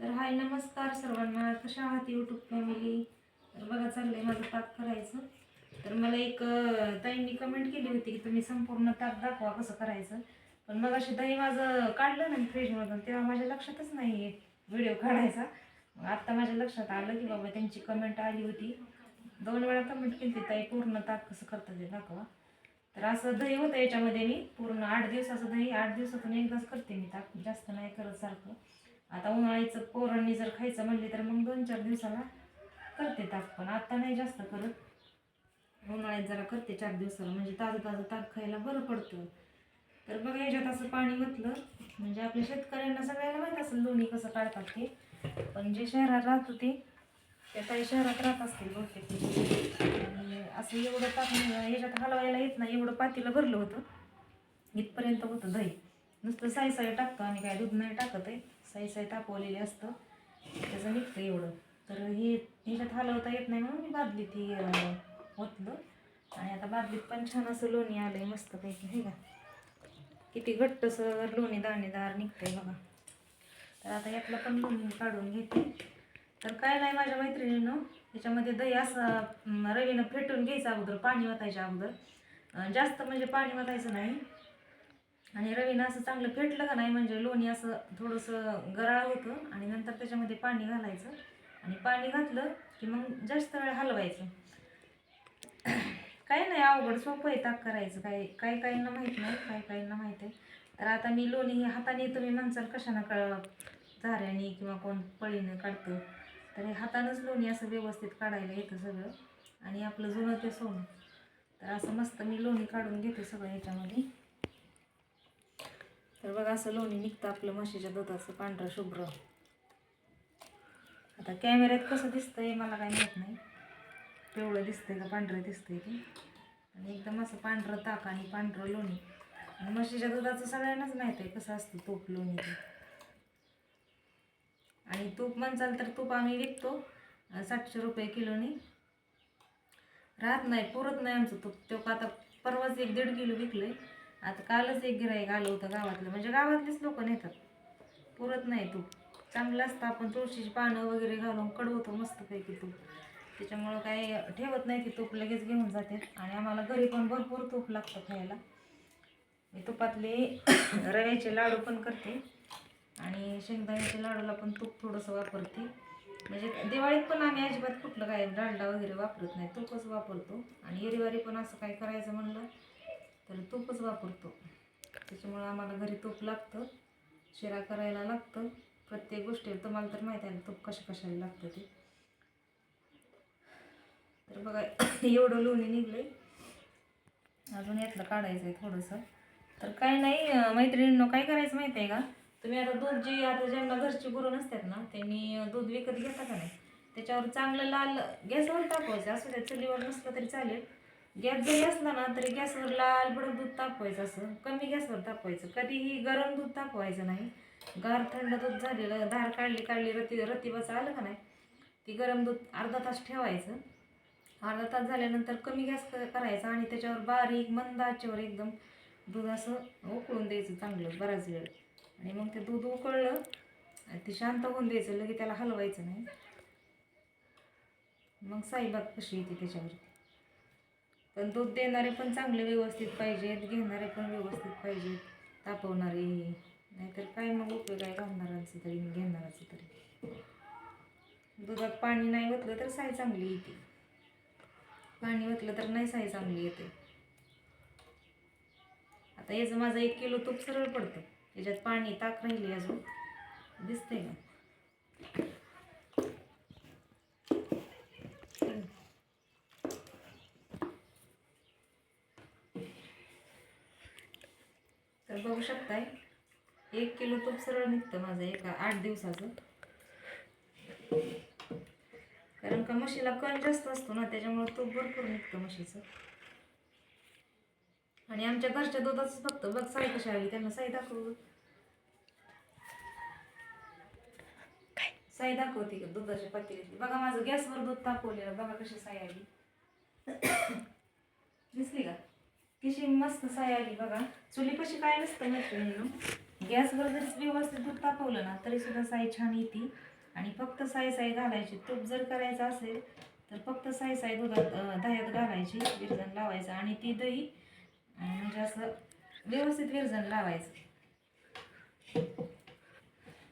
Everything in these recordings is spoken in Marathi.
तर हाय नमस्कार सर्वांना. कशा आहात यूट्यूब फॅमिली तर बघा चाललंय माझं ताक करायचं. तर मला एक ताईंनी कमेंट केली होती की तुम्ही संपूर्ण ताक दाखवा कसं करायचं. पण मग अशी दही माझं काढलं ना फ्रीजमधून तेव्हा माझ्या लक्षातच नाही आहे व्हिडिओ काढायचा. मग आत्ता माझ्या लक्षात आलं की बाबा त्यांची कमेंट आली होती. दोन वेळा कमेंट केली होती ताई पूर्ण ताक कसं करतं ते दाखवा. तर असं दही होतं याच्यामध्ये मी पूर्ण आठ दिवसाचं दही आठ दिवसातून एकदाच करते मी ताक जास्त नाही करत सारखं. आता उन्हाळ्याचं पोरांनी जर खायचं म्हणले तर मग दोन चार दिवसाला करते ताक पण. आत्ता नाही जास्त करत. उन्हाळ्यात जरा करते चार दिवसाला. म्हणजे ताजं ताजं ताक खायला बरं पडतं. तर बघा याच्यात असं पाणी म्हटलं म्हणजे आपल्या शेतकऱ्यांना सगळ्याला माहीत असेल लोणी कसं काढतात ते. पण जे शहरात राहतं ते त्या काही शहरात राहत असतील बहुतेक. आणि असं एवढं ताक याच्यात हलवायला येत नाही. एवढं पातीला भरलं होतं. इथपर्यंत होतं दही. नुसतं साई साई टाकतो आणि काय दूध नाही टाकत आहे. साई साई तापवलेले असतं. त्याचं निघतं एवढं. तर हे हिच्यात हलवता येत नाही म्हणून मी बादली ती ओतलं. आणि आता बादलीत पण छान असं लोणी आलं आहे मस्तपैकी हे का? किती घट्टसर लोणी दाणेदार निघतंय बघा. तर आता यातलं पण लोणी काढून घेते. तर काय नाही माझ्या मैत्रिणीनं त्याच्यामध्ये दही असं रवीनं फेटून घ्यायचं अगोदर पाणी वाटायच्या अगोदर. जास्त म्हणजे पाणी वाटायचं नाही. आणि रवीनं असं चांगलं फेटलं का नाही म्हणजे लोणी असं थोडंसं गराळ होतं आणि नंतर त्याच्यामध्ये पाणी घालायचं. आणि पाणी घातलं की मग जास्त वेळ हलवायचं. काही नाही अवघड सोपं आहे ताक करायचं. काय काही काहींना माहीत नाही काही काहींना माहीत आहे. तर आता मी लोणी हे हाताने तुम्ही म्हणसाल कशानं कळ झाऱ्याने किंवा कोण पळीनं काढतं. तर हे हातानंच लोणी असं व्यवस्थित काढायला येतं सगळं. आणि आपलं जुनं ते सोनं. तर असं मस्त मी लोणी काढून घेते सगळं ह्याच्यामध्ये तर बघा असं लोणी निघतं आपलं म्हशीच्या दुधाचं पांढरं शुभ्र. आता कॅमेऱ्यात कसं दिसतंय मला काही माहीत नाही. पिवळं दिसतंय का पांढरं दिसतंय ते आणि एकदम असं पांढरं ताक आणि पांढरं लोणी. आणि म्हशीच्या दुधाचं सगळ्यांनाच माहीत आहे कसं असतं तूप लोणी ते. आणि तूप म्हणचाल तर तूप आम्ही विकतो सातशे रुपये किलोनी. राहत नाही पुरत नाही आमचं तूप. तो आता परवाच एक दीड किलो विकलं आहे आता कालच एक गिराईक आलं होतं गावातलं. म्हणजे गावातलीच लोक नेतात. पुरत नाही तूप चांगलं असतं आपण तुळशीची पानं वगैरे घालून कडवतो मस्तपैकी तूप त्याच्यामुळं काय ठेवत नाही की तूप लगेच घेऊन जाते. आणि आम्हाला घरी पण भरपूर तूप लागतं खायला. मी तुपातले रव्याचे लाडू पण करते. आणि शेंगदाण्याच्या लाडूला पण तूप थोडंसं वापरते. म्हणजे दिवाळीत पण आम्ही अजिबात कुठलं काय डालडा वगैरे वापरत नाही. तूपच वापरतो. आणि एरिवारी पण असं काय करायचं म्हणलं तर तूपच वापरतो. त्याच्यामुळं आम्हाला घरी तूप लागतं शिरा करायला लागतं. प्रत्येक गोष्टी तुम्हाला तर माहीत आहे ना तूप कशा कशाला लागतं ते. तर बघा एवढं लोणी निघलंय. अजून यातलं काढायचं आहे थोडंसं. तर काय नाही अं, मैत्रिणींनो काय करायचं माहिती आहे का? तुम्ही आता दूध जे आता ज्यांना घरची गुरु नसतात ना त्यांनी दूध विकत घेता का नाही? त्याच्यावर चांगलं लाल गॅसवर टाकवायचं. असं त्या चुलीवर नसलं तरी चालेल. गॅस जरी असला ना तरी गॅसवर लाल बडं दूध तापवायचं असं. कमी गॅसवर तापवायचं. कधीही गरम दूध तापवायचं नाही. गार थंड दूध झालेलं धार काढली काढली रती रतीबाचं आलं का नाही ती गरम दूध अर्धा तास ठेवायचं. अर्धा तास झाल्यानंतर कमी गॅस करायचा आणि त्याच्यावर बारीक मंद आचेवर एकदम दूध असं उकळून द्यायचं चांगलं बराच वेळ. आणि मग ते दूध उकळलं ते शांत होऊन द्यायचं लगे त्याला हलवायचं नाही. मग साईबाग कशी येते त्याच्यावर? पण दूध देणारे पण चांगले व्यवस्थित पाहिजेत घेणारे पण व्यवस्थित पाहिजेत तापवणारे. नाहीतर काय मग उपयोग आहे घालणारांचं तरी घेणाराचं तरी. दुधात पाणी नाही ओतलं तर साय चांगली येते. पाणी ओतलं तर नाही साय चांगली येते. आता याचं माझं एक किलो तूप सरळ पडतं. याच्यात पाणी ताक राहिली अजून. दिसतंय का तर बघू शकताय. एक किलो तूप सरळ निघतं माझं एका आठ दिवसाचं. कारण का म्हशीला कण जास्त असतो ना त्याच्यामुळे तूप भरपूर निघतं म्हशीचं. आणि आमच्या घरच्या दुधाचं फक्त बघ साई कशी आली त्यांना साई दाखव साई दाखवते का दुधाच्या पातेलीतली बघा माझं गॅसवर दूध तापवलेलं बघा कशी साई आली. दिसली का? कशी मस्त साई आली बघा. चुलीपाशी काय नसतं मैत्रिणीनं गॅसवर जरी व्यवस्थित दूध तापवलं ना तरी सुद्धा साई छान येते. आणि फक्त साय साय घालायची. तूप जर करायचं असेल तर फक्त साय साय दुधात दह्यात घालायची विरजण लावायचं. आणि ती दही म्हणजे असं व्यवस्थित विरजण लावायचं.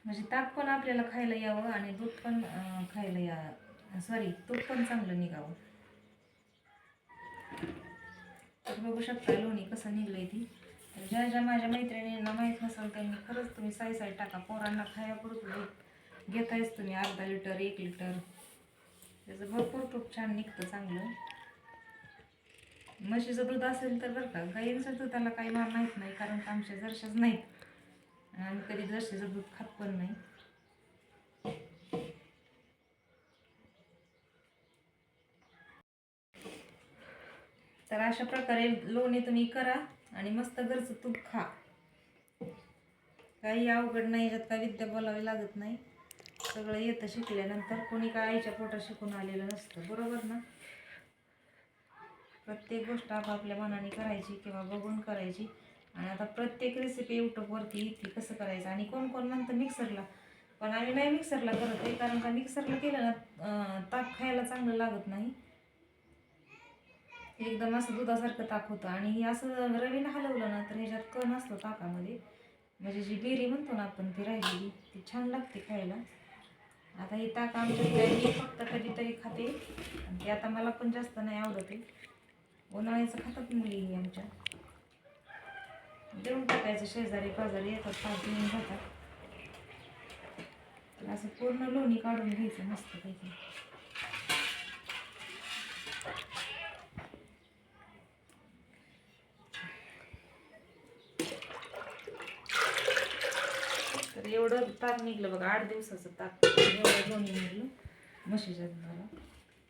म्हणजे ताक पण आपल्याला खायला यावं आणि दूध पण खायला या सॉरी तूप पण चांगलं निघावं. तर बघू शकता लोणी कसं निघलंय ती. ज्या ज्या माझ्या मैत्रिणींना माहीत नसेल त्यांनी खरंच तुम्ही साई साई टाका. पोरांना खायापुरतं दूध. घेतायच तुम्ही अर्धा लिटर एक लिटर. त्याचं भरपूर तूप छान निघतं चांगलं. म्हशीचं दूध असेल तर बरं का गाईंच्या दुधाला काही मार माहीत नाही कारण का आमच्या जरशाच नाहीत. आणि आम्ही कधी जर्शीचं दूध खात पण नाही. तर अशा प्रकारे लोणी तुम्ही करा. आणि मस्त घरचं तूप खा. काही अवघड नाही याच्यात काय विद्या बोलावी लागत नाही. सगळं येतं शिकल्यानंतर कोणी काय आईच्या पोटात शिकून आलेलं नसतं बरोबर ना? प्रत्येक गोष्ट आपापल्या मनाने करायची किंवा बघून करायची. आणि आता प्रत्येक रेसिपी यूट्यूबवरती येते कसं करायचं? आणि कोण कोण म्हणतं मिक्सरला पण आम्ही नाही मिक्सरला करत आहे कारण का मिक्सरला केलं ना ताक खायला चांगलं लागत नाही. एकदम असं दुधासारखं ताक होतं. आणि हे असं रवीनं हलवलं ना तर ह्याच्यात कण असतो ताकामध्ये. म्हणजे जी बेरी म्हणतो ना आपण ती राहिलेली ती छान लागते खायला. आता हे ताक आमच्या फक्त कधीतरी खाते. आणि ते आता मला पण जास्त नाही आवडत उन्हाळ्याचं खातात मुली ही आमच्या. देऊन टाकायचं शेजारी पाजारी येतात ताक घेऊन जातात तर असं पूर्ण लोणी काढून घ्यायचं मस्त पैकी. तर एवढं ताक निघलं बघा आठ दिवसाचं ताक एवढं लोणी निघलं म्हशीच्या दुधाला.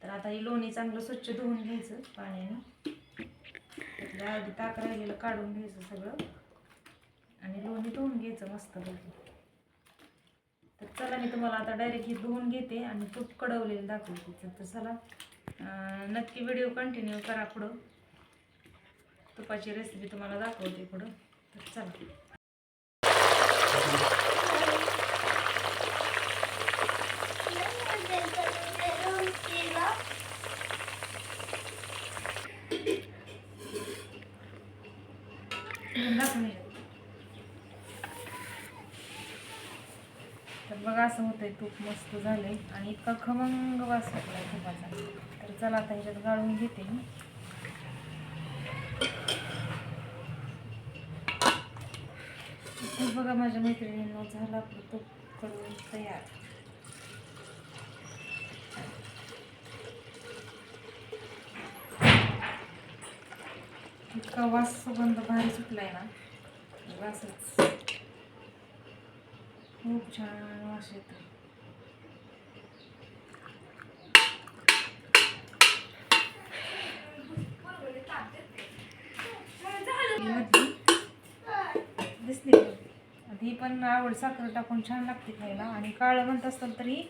तर आता ही लोणी चांगलं स्वच्छ धुवून घ्यायचं पाण्याने. आधी ताक राहिलेलं काढून घ्यायचं सगळं. आणि लोणी धुवून घ्यायचं मस्त बघा तर चला मी तुम्हाला आता डायरेक्ट ही धुवून घेते आणि तूप कडवलेलं दाखवते तर- चला नक्की व्हिडिओ कंटिन्यू करा पुढं. तुपाची रेसिपी तुम्हाला दाखवते पुढं. तर चला दाखवून ये. तर बघा असं होतंय तूप मस्त झालंय आणि इतका खमंग वास सुटलाय तुपाचा. तर चला आता ह्याच्यात गाळून घेते मी. बघा माझ्या मैत्रिणींना झालं आपलं तूप करून तयार. इतका वास सुगंध भारी सुटलाय ना वासच. खूप छान वास येतो ही मधली दिसली ही पण आवड साखर टाकून छान लागते खायला आणि काळं म्हणत असताल तरी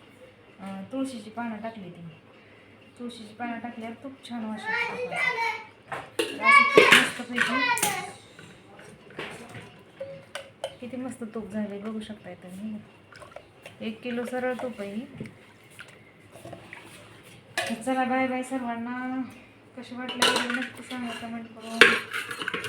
तुळशीची पानं टाकली ती तुळशीची पानं टाकल्यावर खूप छान वास येतो मस्तपैकी किती मस्त तूप झाले बघू शकताय तुम्ही. एक किलो सरळ तूप आहे ही. चला बाय बाय सर्वांना. कसे वाटलं? नक्की सांगा कमेंट करून.